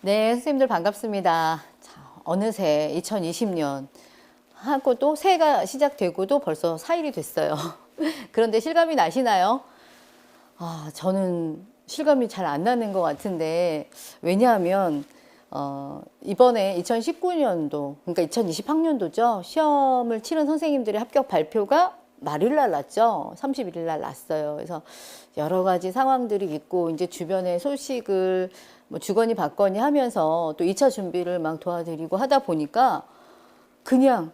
네, 선생님들 반갑습니다. 자, 어느새 2020년 하고도 새해가 시작되고도 벌써 4일이 됐어요. 그런데 실감이 나시나요? 아, 저는 실감이 잘 안 나는 것 같은데 왜냐하면 어, 이번에 2019년도 그러니까 2020학년도죠 시험을 치른 선생님들의 합격 발표가 말일 날 났죠 31일 날 났어요 그래서 여러 가지 상황들이 있고 이제 주변의 소식을 뭐 주거니 받거니 하면서 또 2차 준비를 막 도와드리고 하다 보니까 그냥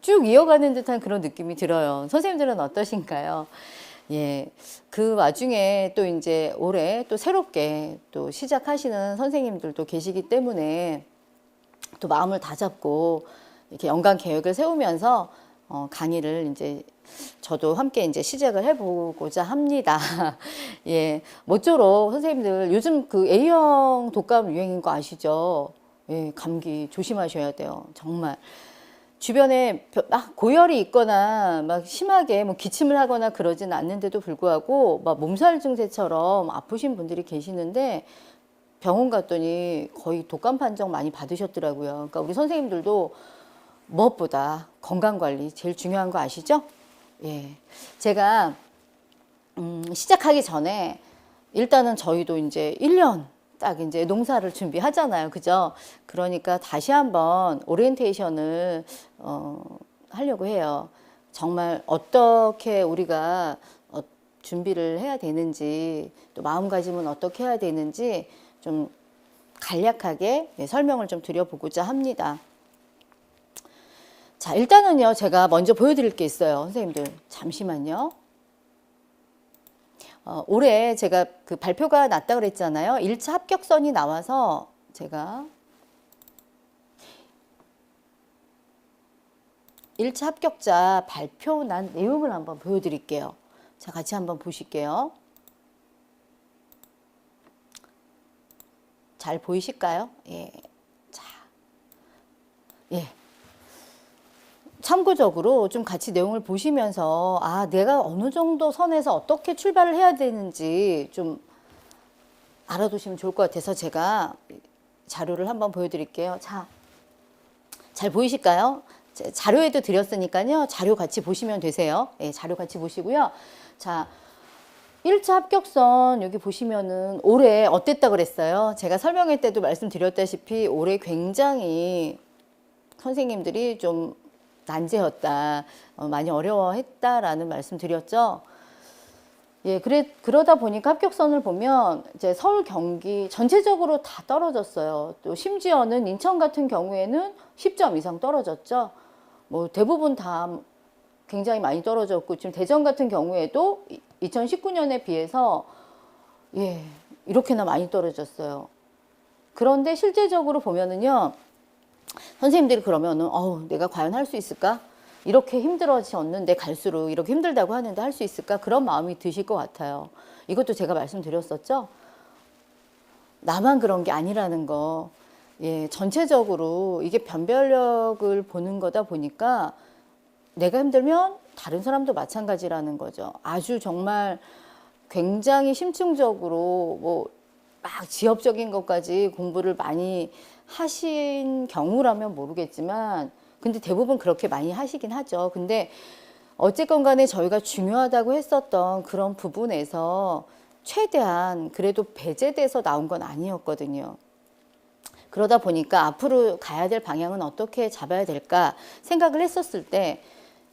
쭉 이어가는 듯한 그런 느낌이 들어요. 선생님들은 어떠신가요? 예. 그 와중에 또 이제 올해 또 새롭게 또 시작하시는 선생님들도 계시기 때문에 또 마음을 다잡고 이렇게 연간 계획을 세우면서 어, 강의를 이제 저도 함께 이제 시작을 해보고자 합니다. 예. 모쪼록 선생님들 요즘 그 A형 독감 유행인 거 아시죠? 예, 감기 조심하셔야 돼요. 정말. 주변에 벼- 막 고열이 있거나 막 심하게 뭐 기침을 하거나 그러진 않는데도 불구하고 막 몸살 증세처럼 아프신 분들이 계시는데 병원 갔더니 거의 독감 판정 많이 받으셨더라고요. 그러니까 우리 선생님들도 무엇보다 건강 관리 제일 중요한 거 아시죠? 예. 제가 음, 시작하기 전에 일단은 저희도 이제 1년 딱 이제 농사를 준비하잖아요. 그죠? 그러니까 다시 한번 오리엔테이션을 어, 하려고 해요. 정말 어떻게 우리가 어, 준비를 해야 되는지 또 마음가짐은 어떻게 해야 되는지 좀 간략하게 네, 설명을 좀 드려보고자 합니다. 자, 일단은요, 제가 먼저 보여드릴 게 있어요. 선생님들, 잠시만요. 어, 올해 제가 그 발표가 났다 그랬잖아요. 1차 합격선이 나와서 제가 1차 합격자 발표 난 내용을 한번 보여드릴게요. 자, 같이 한번 보실게요. 잘 보이실까요? 예. 자. 예. 참고적으로 좀 같이 내용을 보시면서 아 내가 어느 정도 선에서 어떻게 출발을 해야 되는지 좀 알아두시면 좋을 것 같아서 제가 자료를 한번 보여드릴게요. 자, 잘 보이실까요? 제 자료에도 드렸으니까요. 자료 같이 보시면 되세요. 예, 자료 같이 보시고요. 자, 1차 합격선 여기 보시면은 올해 어땠다 그랬어요? 제가 설명회 때도 말씀드렸다시피 올해 굉장히 선생님들이 좀 난제였다, 어, 많이 어려워했다라는 말씀 드렸죠. 예, 그래 그러다 보니까 합격선을 보면 이제 서울, 경기 전체적으로 다 떨어졌어요. 또 심지어는 인천 같은 경우에는 10점 이상 떨어졌죠. 뭐 대부분 다 굉장히 많이 떨어졌고 지금 대전 같은 경우에도 2019년에 비해서 예, 이렇게나 많이 떨어졌어요. 그런데 실제적으로 보면은요. 선생님들이 그러면은 어우 내가 과연 할 수 있을까? 이렇게 힘들어졌는데 갈수록 이렇게 힘들다고 하는데 할 수 있을까? 그런 마음이 드실 것 같아요. 이것도 제가 말씀드렸었죠. 나만 그런 게 아니라는 거. 예, 전체적으로 이게 변별력을 보는 거다 보니까 내가 힘들면 다른 사람도 마찬가지라는 거죠. 아주 정말 굉장히 심층적으로 뭐 막 지엽적인 것까지 공부를 많이 하신 경우라면 모르겠지만 근데 대부분 그렇게 많이 하시긴 하죠. 근데 어쨌건 간에 저희가 중요하다고 했었던 그런 부분에서 최대한 그래도 배제돼서 나온 건 아니었거든요. 그러다 보니까 앞으로 가야 될 방향은 어떻게 잡아야 될까 생각을 했었을 때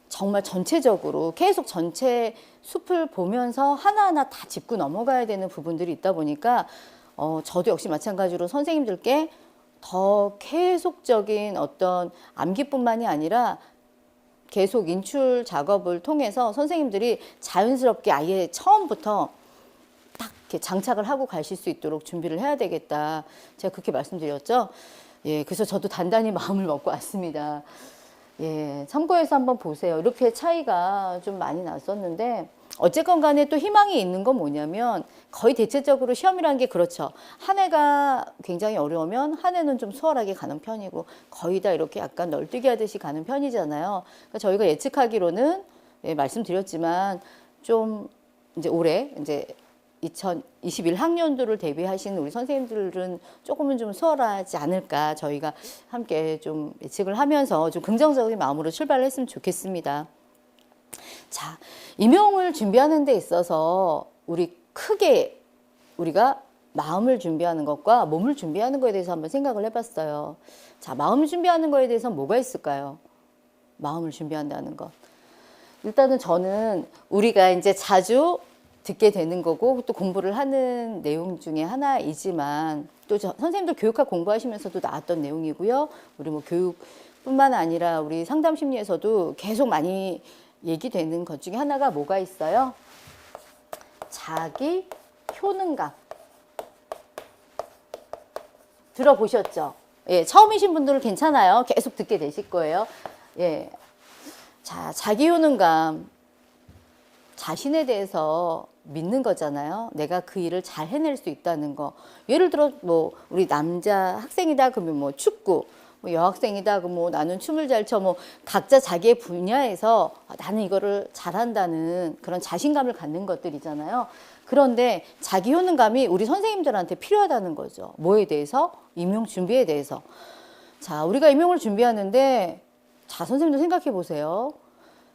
정말 전체적으로 계속 전체 숲을 보면서 하나하나 다 짚고 넘어가야 되는 부분들이 있다 보니까 어, 저도 역시 마찬가지로 선생님들께 더 계속적인 어떤 암기뿐만이 아니라 계속 인출 작업을 통해서 선생님들이 자연스럽게 아예 처음부터 딱 이렇게 장착을 하고 가실 수 있도록 준비를 해야 되겠다. 제가 그렇게 말씀드렸죠. 예, 그래서 저도 단단히 마음을 먹고 왔습니다. 예, 참고해서 한번 보세요. 이렇게 차이가 좀 많이 났었는데, 어쨌건 간에 또 희망이 있는 건 뭐냐면, 거의 대체적으로 시험이라는 게 그렇죠. 한 해가 굉장히 어려우면 한 해는 좀 수월하게 가는 편이고, 거의 다 이렇게 약간 널뛰기 하듯이 가는 편이잖아요. 그러니까 저희가 예측하기로는, 예, 말씀드렸지만, 좀 이제 올해, 이제 2021학년도를 대비하신 우리 선생님들은 조금은 좀 수월하지 않을까 저희가 함께 좀 예측을 하면서 좀 긍정적인 마음으로 출발을 했으면 좋겠습니다. 자, 임용을 준비하는 데 있어서 우리 크게 우리가 마음을 준비하는 것과 몸을 준비하는 것에 대해서 한번 생각을 해봤어요. 자, 마음을 준비하는 것에 대해서 뭐가 있을까요? 마음을 준비한다는 것. 일단은 저는 우리가 이제 자주 듣게 되는 거고 또 공부를 하는 내용 중에 하나이지만 또 저, 선생님들 교육학 공부하시면서도 나왔던 내용이고요. 우리 뭐 교육뿐만 아니라 우리 상담 심리에서도 계속 많이 얘기되는 것 중에 하나가 뭐가 있어요? 자기 효능감. 들어보셨죠? 예, 처음이신 분들은 괜찮아요. 계속 듣게 되실 거예요. 예. 자, 자기 효능감. 자신에 대해서 믿는 거잖아요. 내가 그 일을 잘 해낼 수 있다는 거. 예를 들어, 뭐, 우리 남자 학생이다 그러면 뭐 축구, 뭐 여학생이다 그러면 뭐 나는 춤을 잘 춰, 뭐 각자 자기의 분야에서 아, 나는 이거를 잘한다는 그런 자신감을 갖는 것들이잖아요. 그런데 자기 효능감이 우리 선생님들한테 필요하다는 거죠. 뭐에 대해서? 임용 준비에 대해서. 자, 우리가 임용을 준비하는데, 자, 선생님도 생각해 보세요.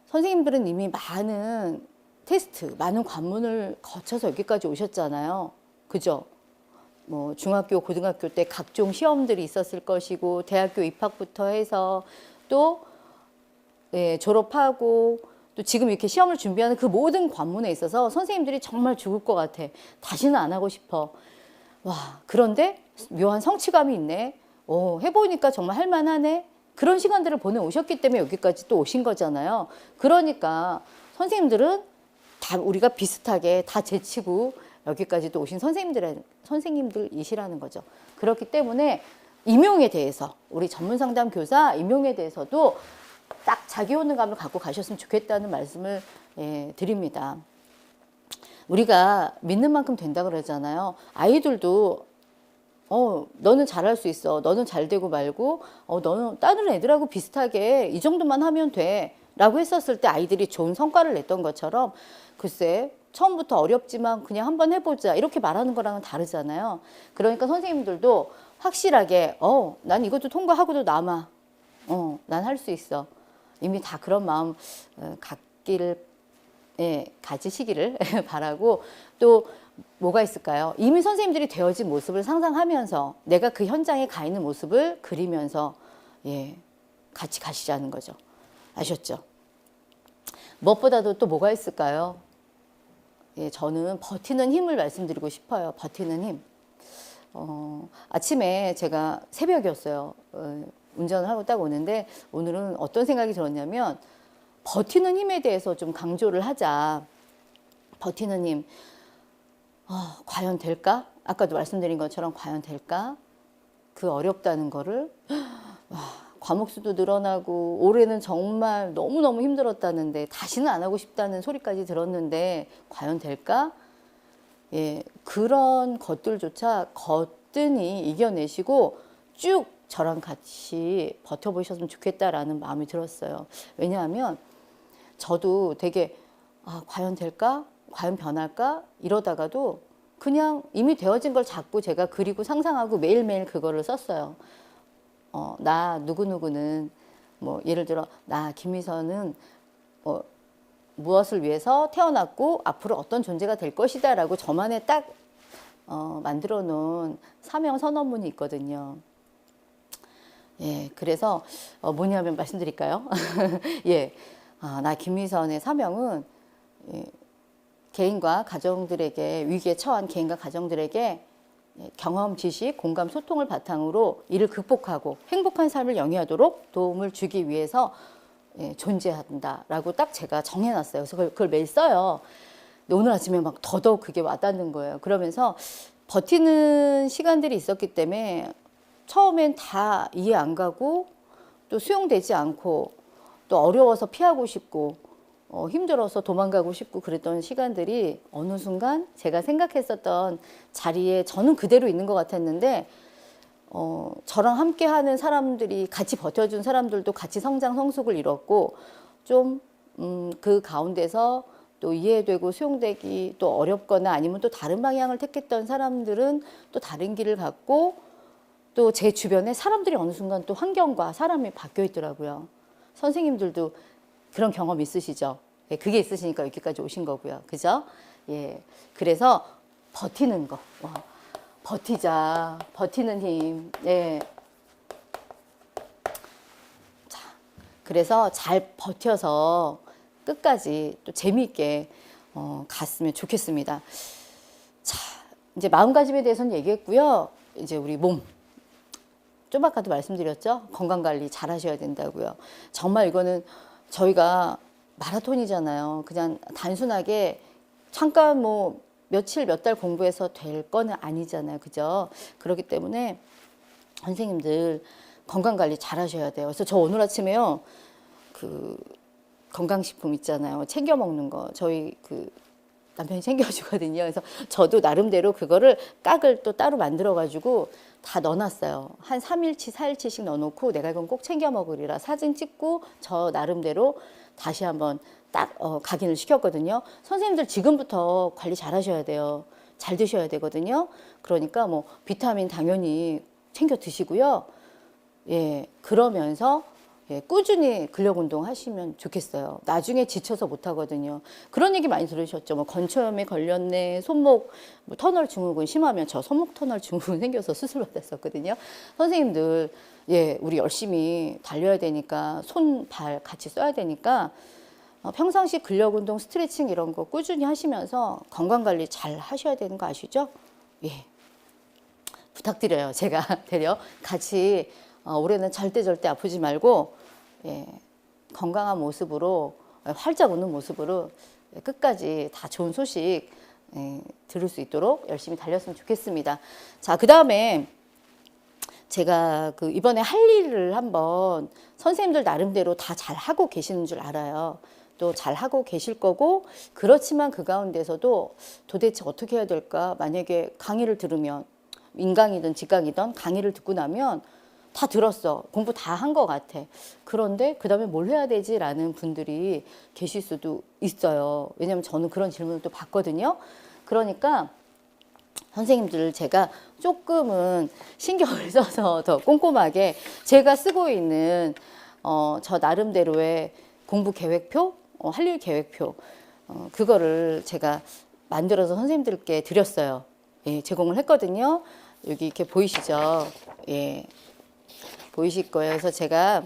선생님들은 이미 많은 테스트, 많은 관문을 거쳐서 여기까지 오셨잖아요. 그죠? 뭐 중학교, 고등학교 때 각종 시험들이 있었을 것이고 대학교 입학부터 해서 또 예, 졸업하고 또 지금 이렇게 시험을 준비하는 그 모든 관문에 있어서 선생님들이 정말 죽을 것 같아. 다시는 안 하고 싶어. 와, 그런데 묘한 성취감이 있네. 오, 해보니까 정말 할만하네. 그런 시간들을 보내오셨기 때문에 여기까지 또 오신 거잖아요. 그러니까 선생님들은 다 우리가 비슷하게 다 제치고 여기까지 또 오신 선생님들, 선생님들이시라는 거죠. 그렇기 때문에 임용에 대해서, 우리 전문 상담 교사 임용에 대해서도 딱 자기 효능감을 갖고 가셨으면 좋겠다는 말씀을 예, 드립니다. 우리가 믿는 만큼 된다 그러잖아요. 아이들도 어, 너는 잘할 수 있어. 너는 잘 되고 말고, 어, 너는 다른 애들하고 비슷하게 이 정도만 하면 돼. 라고 했었을 때 아이들이 좋은 성과를 냈던 것처럼, 글쎄, 처음부터 어렵지만 그냥 한번 해보자. 이렇게 말하는 거랑은 다르잖아요. 그러니까 선생님들도 확실하게, 어, 난 이것도 통과하고도 남아. 어, 난 할 수 있어. 이미 다 그런 마음 어, 갖기를 예, 가지시기를 바라고 또 뭐가 있을까요? 이미 선생님들이 되어진 모습을 상상하면서 내가 그 현장에 가 있는 모습을 그리면서 예, 같이 가시자는 거죠. 아셨죠? 무엇보다도 또 뭐가 있을까요? 예, 저는 버티는 힘을 말씀드리고 싶어요. 버티는 힘. 어, 아침에 제가 새벽이었어요. 어, 운전을 하고 딱 오는데 오늘은 어떤 생각이 들었냐면 버티는 힘에 대해서 좀 강조를 하자. 버티는 힘. 어, 과연 될까? 아까도 말씀드린 것처럼 과연 될까? 그 어렵다는 거를 와, 과목 수도 늘어나고 올해는 정말 너무너무 힘들었다는데 다시는 안 하고 싶다는 소리까지 들었는데 과연 될까? 예, 그런 것들조차 거뜬히 이겨내시고 쭉 저랑 같이 버텨보셨으면 좋겠다라는 마음이 들었어요. 왜냐하면 저도 되게 아, 과연 될까? 과연 변할까? 이러다가도 그냥 이미 되어진 걸 자꾸 제가 그리고 상상하고 매일매일 그거를 썼어요. 어, 나 누구누구는 뭐 예를 들어 나 김미선은 뭐 무엇을 위해서 태어났고 앞으로 어떤 존재가 될 것이다 라고 저만의 딱 어, 만들어 놓은 사명 선언문이 있거든요. 예, 그래서 어, 뭐냐면 말씀드릴까요? 예, 아, 나 김미선의 사명은 예, 개인과 가정들에게 위기에 처한 개인과 가정들에게 예, 경험, 지식, 공감, 소통을 바탕으로 이를 극복하고 행복한 삶을 영위하도록 도움을 주기 위해서 예, 존재한다라고 딱 제가 정해놨어요. 그래서 그걸, 매일 써요. 오늘 아침에 막 더더욱 그게 와닿는 거예요. 그러면서 버티는 시간들이 있었기 때문에 처음엔 다 이해 안 가고 또 수용되지 않고 또 어려워서 피하고 싶고 어, 힘들어서 도망가고 싶고 그랬던 시간들이 어느 순간 제가 생각했었던 자리에 저는 그대로 있는 것 같았는데 어, 저랑 함께 하는 사람들이 같이 버텨준 사람들도 같이 성장 성숙을 이뤘고 좀, 음, 그 가운데서 또 이해되고 수용되기 또 어렵거나 아니면 또 다른 방향을 택했던 사람들은 또 다른 길을 갔고 또 제 주변에 사람들이 어느 순간 또 환경과 사람이 바뀌어 있더라고요. 선생님들도 그런 경험 있으시죠? 예, 그게 있으시니까 여기까지 오신 거고요. 그죠? 예. 그래서 버티는 거. 와, 버티자. 버티는 힘. 예. 자, 그래서 잘 버텨서 끝까지 또 재미있게 어, 갔으면 좋겠습니다. 자, 이제 마음가짐에 대해서는 얘기했고요. 이제 우리 몸. 좀 아까도 말씀드렸죠. 건강 관리 잘 하셔야 된다고요. 정말 이거는 저희가 마라톤이잖아요. 그냥 단순하게 잠깐 뭐 며칠 몇 달 공부해서 될 거는 아니잖아요. 그죠? 그렇기 때문에 선생님들 건강 관리 잘 하셔야 돼요. 그래서 저 오늘 아침에요. 그 건강식품 있잖아요. 챙겨 먹는 거. 저희 그 남편이 챙겨주거든요. 그래서 저도 나름대로 그거를 깍을 또 따로 만들어가지고 다 넣어놨어요. 한 3일치, 4일치씩 넣어놓고 내가 이건 꼭 챙겨 먹으리라 사진 찍고 저 나름대로 다시 한번 딱 어, 각인을 시켰거든요. 선생님들 지금부터 관리 잘 하셔야 돼요. 잘 드셔야 되거든요. 그러니까 뭐 비타민 당연히 챙겨 드시고요. 예, 그러면서 예, 꾸준히 근력 운동 하시면 좋겠어요. 나중에 지쳐서 못 하거든요. 그런 얘기 많이 들으셨죠. 뭐 건초염에 걸렸네, 손목 뭐 터널 증후군 심하면 저 손목 터널 증후군 생겨서 수술 받았었거든요. 선생님들 예, 우리 열심히 달려야 되니까 손, 발 같이 써야 되니까 어, 평상시 근력 운동, 스트레칭 이런 거 꾸준히 하시면서 건강 관리 잘 하셔야 되는 거 아시죠? 예. 부탁드려요. 제가 데려 같이 어, 올해는 절대 절대 아프지 말고 예, 건강한 모습으로 예, 활짝 웃는 모습으로 예, 끝까지 다 좋은 소식 예, 들을 수 있도록 열심히 달렸으면 좋겠습니다. 자, 그 다음에 제가 그 이번에 할 일을 한번 선생님들 나름대로 다 잘 하고 계시는 줄 알아요. 또 잘 하고 계실 거고 그렇지만 그 가운데서도 도대체 어떻게 해야 될까? 만약에 강의를 들으면 인강이든 직강이든 강의를 듣고 나면 다 들었어. 공부 다 한 것 같아. 그런데 그 다음에 뭘 해야 되지 라는 분들이 계실 수도 있어요. 왜냐하면 저는 그런 질문을 또 받거든요. 그러니까 선생님들 제가 조금은 신경을 써서 더 꼼꼼하게 제가 쓰고 있는 어, 저 나름대로의 공부 계획표, 어, 할일 계획표, 어, 그거를 제가 만들어서 선생님들께 드렸어요. 예, 제공을 했거든요. 여기 이렇게 보이시죠? 예, 보이실 거예요. 그래서 제가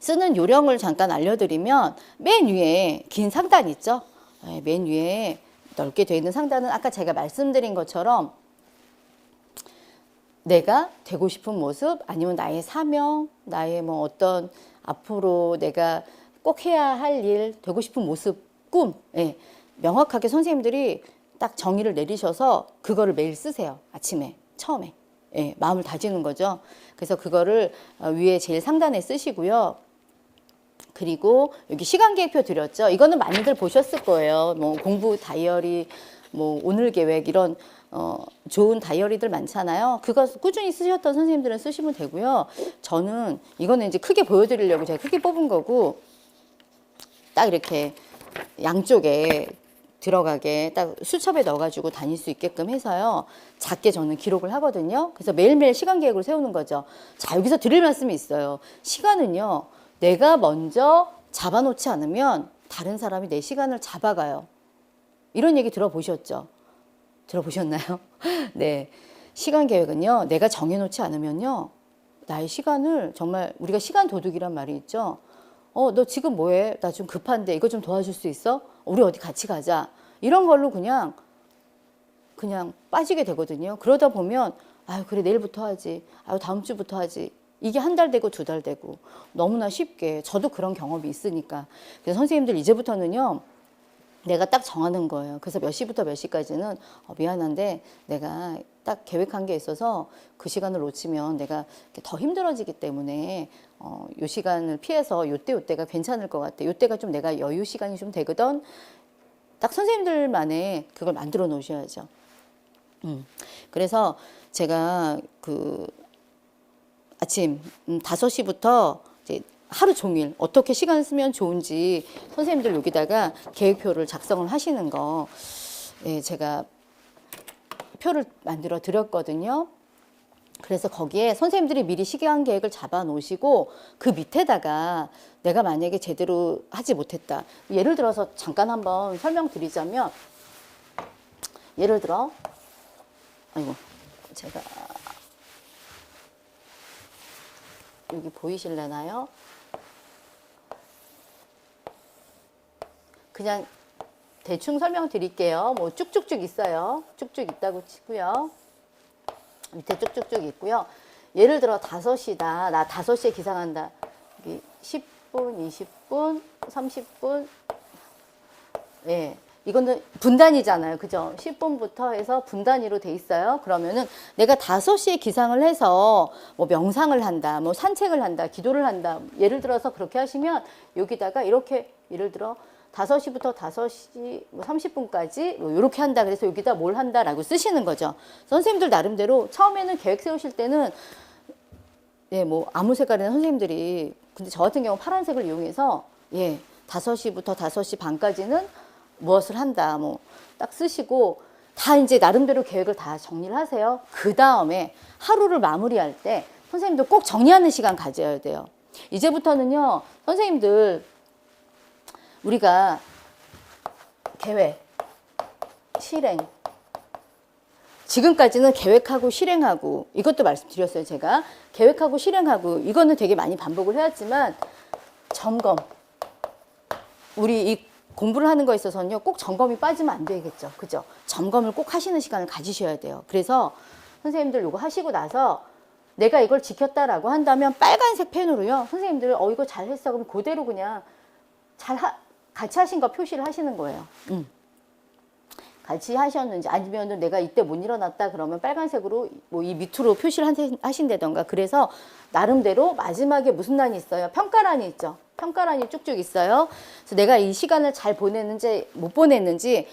쓰는 요령을 잠깐 알려드리면 맨 위에 긴 상단 있죠? 예, 맨 위에 넓게 되어 있는 상단은 아까 제가 말씀드린 것처럼 내가 되고 싶은 모습 아니면 나의 사명, 나의 뭐 어떤 앞으로 내가 꼭 해야 할 일, 되고 싶은 모습, 꿈, 예, 명확하게 선생님들이 딱 정의를 내리셔서 그거를 매일 쓰세요. 아침에 처음에 예, 마음을 다지는 거죠. 그래서 그거를 어, 위에 제일 상단에 쓰시고요. 그리고 여기 시간 계획표 드렸죠. 이거는 많이들 보셨을 거예요. 뭐 공부 다이어리, 뭐 오늘 계획 이런 어, 좋은 다이어리들 많잖아요. 그거 꾸준히 쓰셨던 선생님들은 쓰시면 되고요. 저는 이거는 이제 크게 보여드리려고 제가 크게 뽑은 거고 딱 이렇게 양쪽에 들어가게 딱 수첩에 넣어가지고 다닐 수 있게끔 해서요. 작게 저는 기록을 하거든요. 그래서 매일매일 시간 계획을 세우는 거죠. 자, 여기서 드릴 말씀이 있어요. 시간은요, 내가 먼저 잡아놓지 않으면 다른 사람이 내 시간을 잡아가요. 이런 얘기 들어보셨죠? 들어보셨나요? 네. 시간 계획은요, 내가 정해놓지 않으면요, 나의 시간을 정말 우리가 시간 도둑이란 말이 있죠. 어, 너 지금 뭐해? 나 좀 급한데 이거 좀 도와줄 수 있어? 우리 어디 같이 가자. 이런 걸로 그냥 그냥 빠지게 되거든요. 그러다 보면 아유 그래 내일부터 하지. 아유 다음 주부터 하지. 이게 한 달 되고 두 달 되고 너무나 쉽게 저도 그런 경험이 있으니까 그래서 선생님들 이제부터는요 내가 딱 정하는 거예요. 그래서 몇 시부터 몇 시까지는 어, 미안한데 내가 딱 계획한 게 있어서 그 시간을 놓치면 내가 더 힘들어지기 때문에 어, 요 시간을 피해서 요때 요때가 괜찮을 것 같아. 요때가 좀 내가 여유 시간이 좀 되거든. 딱 선생님들만의 그걸 만들어 놓으셔야죠. 음. 그래서 제가 그 아침 음, 5시부터 이제 하루 종일 어떻게 시간 쓰면 좋은지 선생님들 여기다가 계획표를 작성을 하시는 거 예, 제가 표를 만들어 드렸거든요. 그래서 거기에 선생님들이 미리 시간 계획을 잡아 놓으시고 그 밑에다가 내가 만약에 제대로 하지 못했다. 예를 들어서 잠깐 한번 설명드리자면 예를 들어 아이고 제가 여기 보이실래나요? 그냥 대충 설명드릴게요. 뭐 쭉쭉쭉 있어요. 쭉쭉 있다고 치고요. 밑에 쭉쭉쭉 있고요. 예를 들어 5시다. 나 5시에 기상한다. 여기 10분, 20분, 30분. 예. 이거는 분단이잖아요. 그죠? 10분부터 해서 분단위로 돼 있어요. 그러면은 내가 5시에 기상을 해서 뭐 명상을 한다, 뭐 산책을 한다, 기도를 한다. 예를 들어서 그렇게 하시면 여기다가 이렇게 예를 들어 5시부터 5시 뭐 30분까지 뭐 이렇게 한다. 그래서 여기다 뭘 한다라고 쓰시는 거죠. 선생님들 나름대로 처음에는 계획 세우실 때는 예, 뭐 아무 색깔이나 선생님들이 근데 저 같은 경우 파란색을 이용해서 예, 5시부터 5시 반까지는 무엇을 한다. 뭐 딱 쓰시고 다 이제 나름대로 계획을 다 정리를 하세요. 그 다음에 하루를 마무리할 때 선생님들 꼭 정리하는 시간 가져야 돼요. 이제부터는요, 선생님들 우리가 계획, 실행, 지금까지는 계획하고 실행하고 이것도 말씀드렸어요 제가. 계획하고 실행하고 이거는 되게 많이 반복을 해왔지만 점검. 우리 이 공부를 하는 거에 있어서는요 꼭 점검이 빠지면 안 되겠죠. 그죠? 점검을 꼭 하시는 시간을 가지셔야 돼요. 그래서 선생님들 이거 하시고 나서 내가 이걸 지켰다라고 한다면 빨간색 펜으로요 선생님들 어 이거 잘했어. 그럼 그대로 그냥 잘 하, 같이 하신 거 표시를 하시는 거예요. 음. 같이 하셨는지 아니면 내가 이때 못 일어났다 그러면 빨간색으로 뭐 이 밑으로 표시를 하신- 하신다던가. 그래서 나름대로 마지막에 무슨 란이 있어요? 평가란이 있죠. 평가란이 쭉쭉 있어요. 그래서 내가 이 시간을 잘 보냈는지 못 보냈는지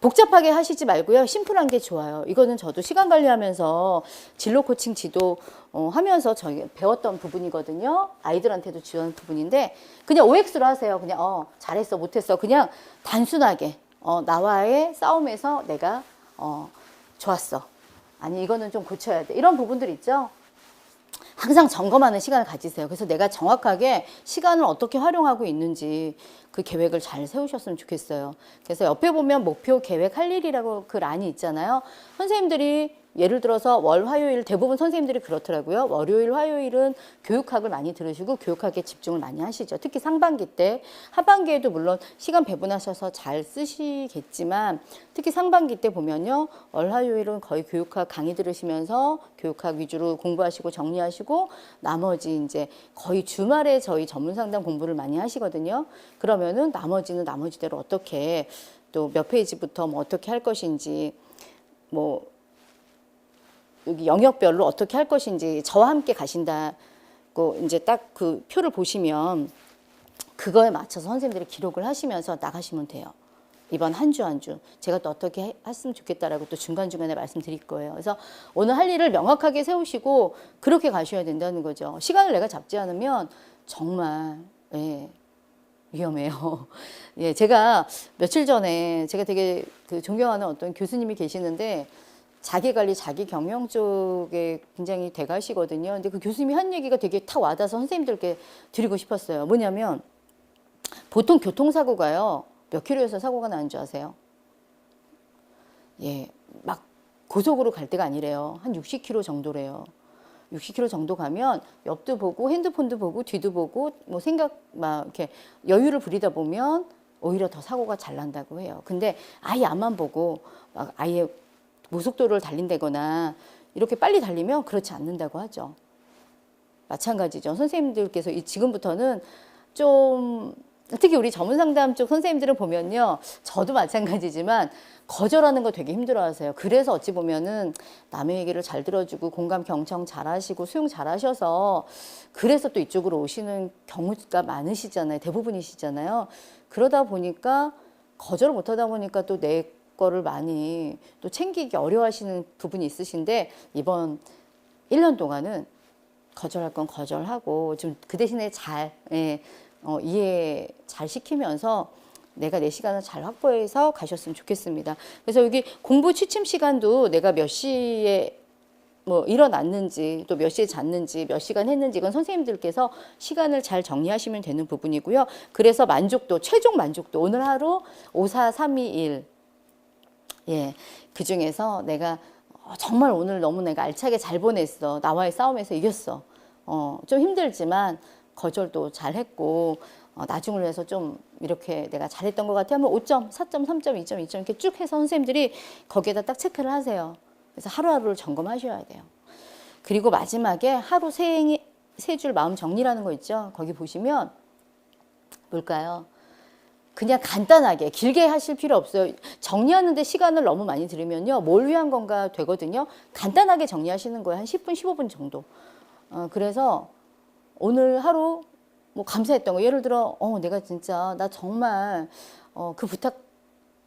복잡하게 하시지 말고요 심플한 게 좋아요 이거는 저도 시간 관리하면서 진로 코칭 지도 어, 하면서 저희 배웠던 부분이거든요 아이들한테도 지원 부분인데 그냥 OX로 하세요 그냥 어 잘했어 못했어 그냥 단순하게 어, 나와의 싸움에서 내가 어, 좋았어. 아니 이거는 좀 고쳐야 돼. 이런 부분들 있죠. 항상 점검하는 시간을 가지세요. 그래서 내가 정확하게 시간을 어떻게 활용하고 있는지 그 계획을 잘 세우셨으면 좋겠어요. 그래서 옆에 보면 목표 계획 할 일이라고 그 란이 있잖아요. 선생님들이 예를 들어서 월, 화요일 대부분 선생님들이 그렇더라고요. 월요일, 화요일은 교육학을 많이 들으시고 교육학에 집중을 많이 하시죠. 특히 상반기 때, 하반기에도 물론 시간 배분하셔서 잘 쓰시겠지만 특히 상반기 때 보면요. 월, 화요일은 거의 교육학 강의 들으시면서 교육학 위주로 공부하시고 정리하시고 나머지 이제 거의 주말에 저희 전문 상담 공부를 많이 하시거든요. 그러면은 나머지는 나머지대로 어떻게 또 몇 페이지부터 뭐 어떻게 할 것인지 뭐 여기 영역별로 어떻게 할 것인지 저와 함께 가신다고 이제 딱 그 표를 보시면 그거에 맞춰서 선생님들이 기록을 하시면서 나가시면 돼요. 이번 한 주 한 주 제가 또 어떻게 해- 했으면 좋겠다라고 또 중간 중간에 말씀드릴 거예요. 그래서 오늘 할 일을 명확하게 세우시고 그렇게 가셔야 된다는 거죠. 시간을 내가 잡지 않으면 정말 예, 위험해요. 예, 제가 며칠 전에 제가 되게 그 존경하는 어떤 교수님이 계시는데 자기 관리, 자기 경영 쪽에 굉장히 대가시거든요. 근데 그 교수님이 한 얘기가 되게 탁 와닿아서 선생님들께 드리고 싶었어요. 뭐냐면 보통 교통사고가요. 몇 킬로에서 사고가 나는 줄 아세요? 예, 막 고속으로 갈 때가 아니래요. 한 60킬로 정도래요. 60킬로 정도 가면 옆도 보고 핸드폰도 보고 뒤도 보고 뭐 생각 막 이렇게 여유를 부리다 보면 오히려 더 사고가 잘 난다고 해요. 근데 아예 앞만 보고 막 아예 고속도로를 달린다거나 이렇게 빨리 달리면 그렇지 않는다고 하죠. 마찬가지죠. 선생님들께서 이 지금부터는 좀 특히 우리 전문 상담 쪽 선생님들을 보면요. 저도 마찬가지지만 거절하는 거 되게 힘들어 하세요. 그래서 어찌 보면은 남의 얘기를 잘 들어주고 공감 경청 잘 하시고 수용 잘 하셔서 그래서 또 이쪽으로 오시는 경우가 많으시잖아요. 대부분이시잖아요. 그러다 보니까 거절을 못 하다 보니까 또 내 거를 많이 또 챙기기 어려워하시는 부분이 있으신데 이번 1년 동안은 거절할 건 거절하고 좀 그 대신에 잘 예, 어, 이해 잘 시키면서 내가 내 시간을 잘 확보해서 가셨으면 좋겠습니다. 그래서 여기 공부 취침 시간도 내가 몇 시에 뭐 일어났는지 또 몇 시에 잤는지 몇 시간 했는지 이건 선생님들께서 시간을 잘 정리하시면 되는 부분이고요. 그래서 만족도 최종 만족도 오늘 하루 5, 4, 3, 2, 1 예. 그 중에서 내가 어, 정말 오늘 너무 내가 알차게 잘 보냈어. 나와의 싸움에서 이겼어. 어, 좀 힘들지만 거절도 잘 했고, 어, 나중을 위해서 좀 이렇게 내가 잘했던 것 같아 하면 5점, 4점, 3점, 2점, 2점 이렇게 쭉 해서 선생님들이 거기에다 딱 체크를 하세요. 그래서 하루하루를 점검하셔야 돼요. 그리고 마지막에 하루 세, 세줄 마음 정리라는 거 있죠. 거기 보시면 뭘까요? 그냥 간단하게 길게 하실 필요 없어요. 정리하는데 시간을 너무 많이 들으면요. 뭘 위한 건가 되거든요. 간단하게 정리하시는 거예요. 한 10분, 15분 정도. 어, 그래서 오늘 하루 뭐 감사했던 거 예를 들어 어 내가 진짜 나 정말 어, 그 부탁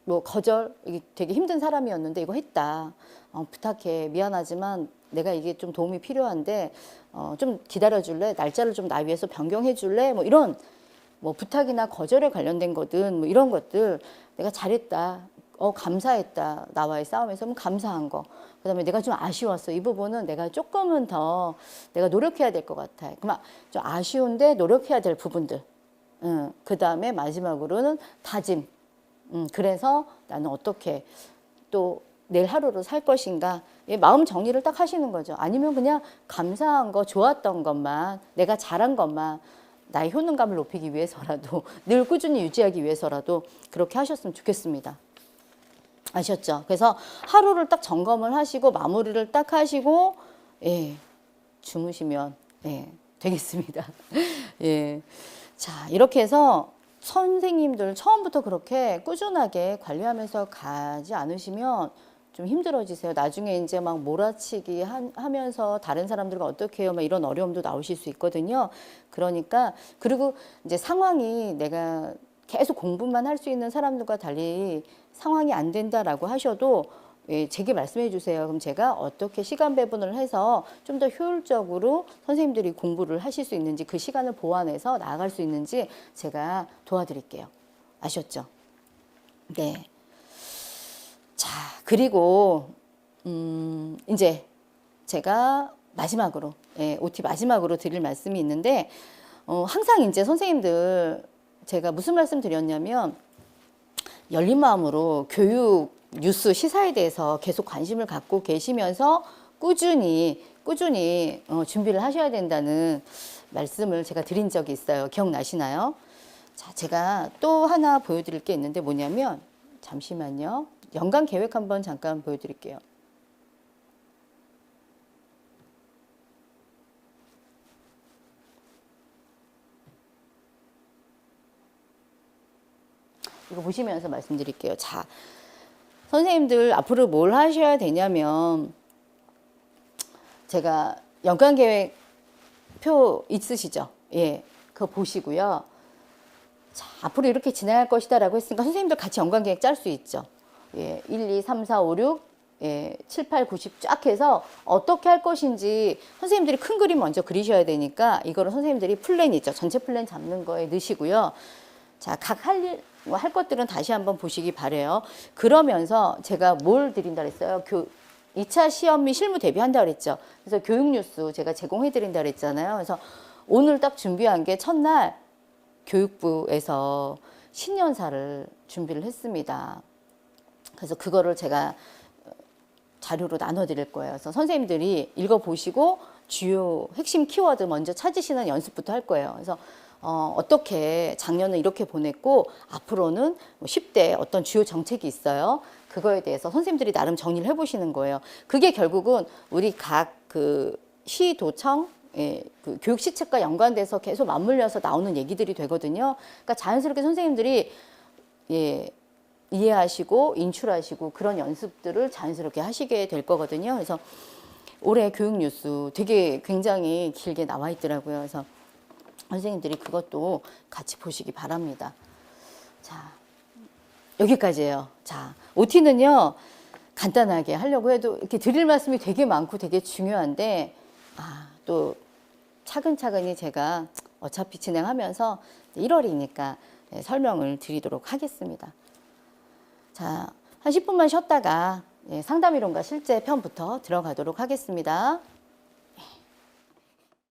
뭐 거절 이게 되게 힘든 사람이었는데 이거 했다. 어, 부탁해 미안하지만 내가 이게 좀 도움이 필요한데 어, 좀 기다려 줄래? 날짜를 좀 나 위해서 변경해 줄래? 뭐 이런 뭐 부탁이나 거절에 관련된 거든 뭐 이런 것들 내가 잘했다. 어 감사했다. 나와의 싸움에서 뭐 감사한 거. 그다음에 내가 좀 아쉬웠어. 이 부분은 내가 조금은 더 내가 노력해야 될 것 같아. 그만 좀 아쉬운데 노력해야 될 부분들. 응. 그다음에 마지막으로는 다짐. 음, 그래서 나는 어떻게 또 내일 하루를 살 것인가 예, 마음 정리를 딱 하시는 거죠. 아니면 그냥 감사한 거, 좋았던 것만, 내가 잘한 것만 나의 효능감을 높이기 위해서라도 늘 꾸준히 유지하기 위해서라도 그렇게 하셨으면 좋겠습니다. 아셨죠? 그래서 하루를 딱 점검을 하시고 마무리를 딱 하시고 예, 주무시면 예, 되겠습니다. 예. 자, 이렇게 해서 선생님들 처음부터 그렇게 꾸준하게 관리하면서 가지 않으시면 좀 힘들어지세요. 나중에 이제 막 몰아치기 한- 하면서 다른 사람들과 어떻게 해요? 막 이런 어려움도 나오실 수 있거든요. 그러니까 그리고 이제 상황이 내가 계속 공부만 할 수 있는 사람들과 달리 상황이 안 된다라고 하셔도 예, 제게 말씀해 주세요. 그럼 제가 어떻게 시간 배분을 해서 좀 더 효율적으로 선생님들이 공부를 하실 수 있는지 그 시간을 보완해서 나아갈 수 있는지 제가 도와드릴게요. 아셨죠? 네. 자, 그리고 음, 이제 제가 마지막으로 예, OT 마지막으로 드릴 말씀이 있는데 어, 항상 이제 선생님들 제가 무슨 말씀 드렸냐면 열린 마음으로 교육 뉴스 시사에 대해서 계속 관심을 갖고 계시면서 꾸준히 꾸준히 어, 준비를 하셔야 된다는 말씀을 제가 드린 적이 있어요. 기억나시나요? 자, 제가 또 하나 보여드릴 게 있는데 뭐냐면 잠시만요. 연간 계획 한번 잠깐 보여드릴게요. 이거 보시면서 말씀드릴게요. 자, 선생님들 앞으로 뭘 하셔야 되냐면 제가 연간 계획 표 있으시죠? 예, 그거 보시고요. 자, 앞으로 이렇게 진행할 것이다라고 했으니까 선생님들 같이 연간 계획 짤 수 있죠. 예, 1, 2, 3, 4, 5, 6, 예, 7, 8, 9, 10쫙 해서 어떻게 할 것인지 선생님들이 큰 그림 먼저 그리셔야 되니까 이거를 선생님들이 플랜 있죠. 전체 플랜 잡는 거에 넣으시고요. 자, 각 할 일, 뭐 할 것들은 다시 한번 보시기 바래요. 그러면서 제가 뭘 드린다 그랬어요? 교, 2차 시험 및 실무 대비한다 그랬죠. 그래서 교육 뉴스 제가 제공해 드린다 그랬잖아요. 그래서 오늘 딱 준비한 게 첫날 교육부에서 신년사를 준비를 했습니다. 그래서 그거를 제가 자료로 나눠 드릴 거예요. 그래서 선생님들이 읽어 보시고 주요 핵심 키워드 먼저 찾으시는 연습부터 할 거예요. 그래서 어, 어떻게 작년은 이렇게 보냈고 앞으로는 뭐 10대 어떤 주요 정책이 있어요. 그거에 대해서 선생님들이 나름 정리를 해보시는 거예요. 그게 결국은 우리 각 그 시도청 예, 그 교육 시책과 연관돼서 계속 맞물려서 나오는 얘기들이 되거든요. 그러니까 자연스럽게 선생님들이 예, 이해하시고 인출하시고 그런 연습들을 자연스럽게 하시게 될 거거든요. 그래서 올해 교육 뉴스 되게 굉장히 길게 나와 있더라고요. 그래서 선생님들이 그것도 같이 보시기 바랍니다. 자, 여기까지예요. 자, OT는요, 간단하게 하려고 해도 이렇게 드릴 말씀이 되게 많고 되게 중요한데, 아, 또 차근차근히 제가 어차피 진행하면서 1월이니까 네, 설명을 드리도록 하겠습니다. 자, 한 10분만 쉬었다가 예, 상담 이론과 실제 편부터 들어가도록 하겠습니다.